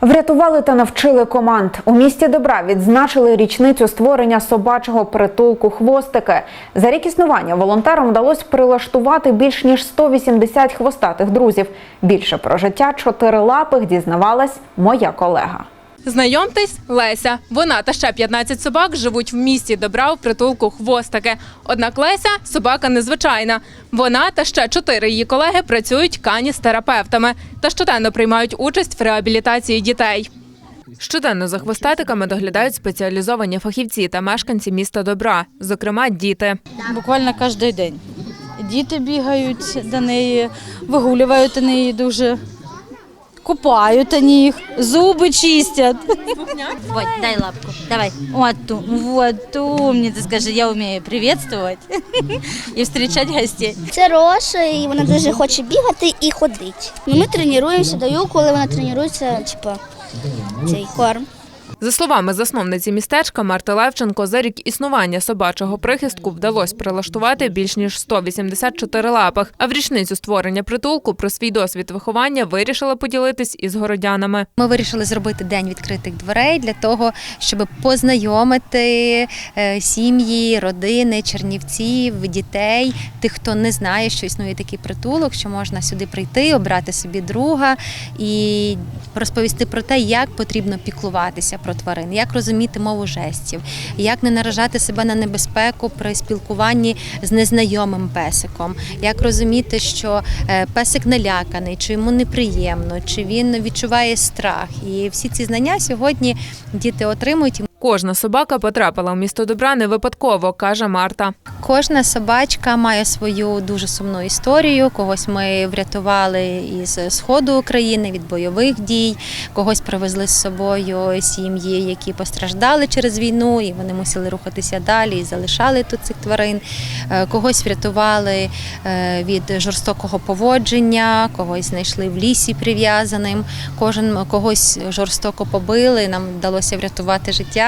Врятували та навчили команд. У місті Добра відзначили річницю створення собачого притулку хвостики. За рік існування волонтерам вдалося прилаштувати більш ніж 180 хвостатих друзів. Більше про життя чотирилапих дізнавалась моя колега. Знайомтесь, Леся. Вона та ще 15 собак живуть в місті Добра в притулку хвостики. Однак Леся собака незвичайна. Вона та ще чотири її колеги працюють каністерапевтами та щоденно приймають участь в реабілітації дітей. Щоденно за хвостатиками доглядають спеціалізовані фахівці та мешканці міста Добра, зокрема діти. Буквально кожен день. Діти бігають до неї, вигулюють до неї дуже, купають вони їх, зуби чистять. Вот, дай лапку. Давай. Вот ту. Вот ту. Умница, скажи, я вмію приветствовать і встречать гостей. Це Роша, і вона дуже хоче бігати і ходити. Ну, ми тренуємося, даю, коли вона тренується, типу, цей корм. За словами засновниці містечка Марти Левченко, за рік існування собачого прихистку вдалося прилаштувати більш ніж 184 лапах. А в річницю створення притулку про свій досвід виховання вирішила поділитись із городянами. Ми вирішили зробити день відкритих дверей для того, щоб познайомити е, сім'ї, родини, чернівців, дітей, тих, хто не знає, що існує такий притулок, що можна сюди прийти, обрати собі друга і розповісти про те, як потрібно піклуватися про тварин, як розуміти мову жестів, як не наражати себе на небезпеку при спілкуванні з незнайомим песиком, як розуміти, що е, песик наляканий, чи йому неприємно, чи він відчуває страх. І всі ці знання сьогодні діти отримують. Кожна собака потрапила в місто Добра не випадково, каже Марта. Кожна собачка має свою дуже сумну історію. Когось ми врятували із сходу України від бойових дій, когось привезли з собою сім'ї, які постраждали через війну, і вони мусили рухатися далі і залишали тут цих тварин. Е, Когось врятували е, від жорстокого поводження, когось знайшли в лісі прив'язаним. Кожен когось жорстоко побили. Нам вдалося врятувати життя.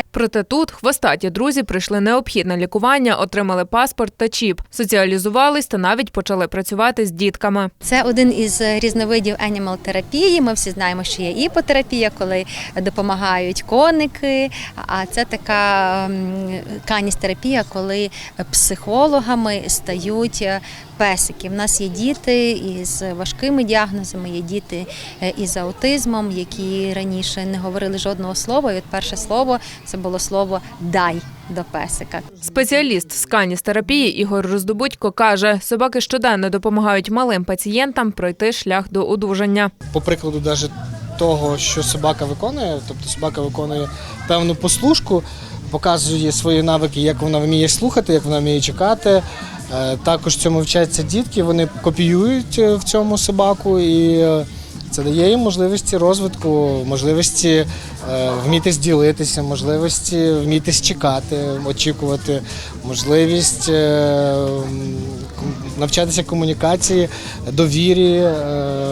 Проте тут хвостаті друзі прийшли необхідне лікування, отримали паспорт та чіп, соціалізувались та навіть почали працювати з дітками. Це один із різновидів анімал терапії. Ми всі знаємо, що є іпотерапія, коли допомагають коники. А це така каністерапія, коли психологами стають песики. У нас є діти із важкими діагнозами, є діти е, із аутизмом, які раніше не говорили жодного слова. І от перше слово це було слово дай до песика. Спеціаліст з каністерапії Ігор Роздобудько каже, собаки щоденно допомагають малим пацієнтам пройти шлях до одужання. по прикладу даже того, що собака виконує, тобто собака виконує певну послушку, показує свої навики, як вона вміє слухати, як вона вміє чекати. Е, Також цьому вчаться дітки, вони копіюють е, в цьому собаку і е, це дає їм можливості розвитку, можливості е, вміти зділитися, можливості вміти чекати, очікувати, можливість е, навчатися комунікації, довірі. е,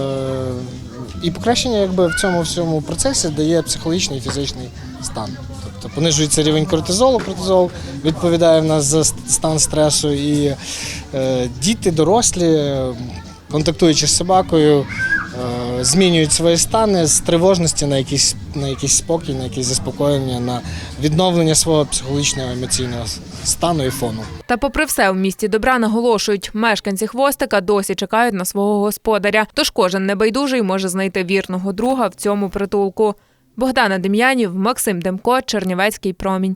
і покращення якби в цьому всьому процесі дає психологічний і фізичний стан. Тобто понижується рівень кортизолу, кортизол відповідає в нас за стан стресу, і е, діти, дорослі, контактуючи з собакою, змінюють свої стани з тривожності на якийсь, на якийсь спокій, на якесь заспокоєння, на відновлення свого психологічного емоційного стану і фону. Та, попри все, в місті добра наголошують, мешканці хвостика досі чекають на свого господаря. Тож кожен небайдужий може знайти вірного друга в цьому притулку. Богдана Дем'янів, Максим Демко, Чернівецький промінь.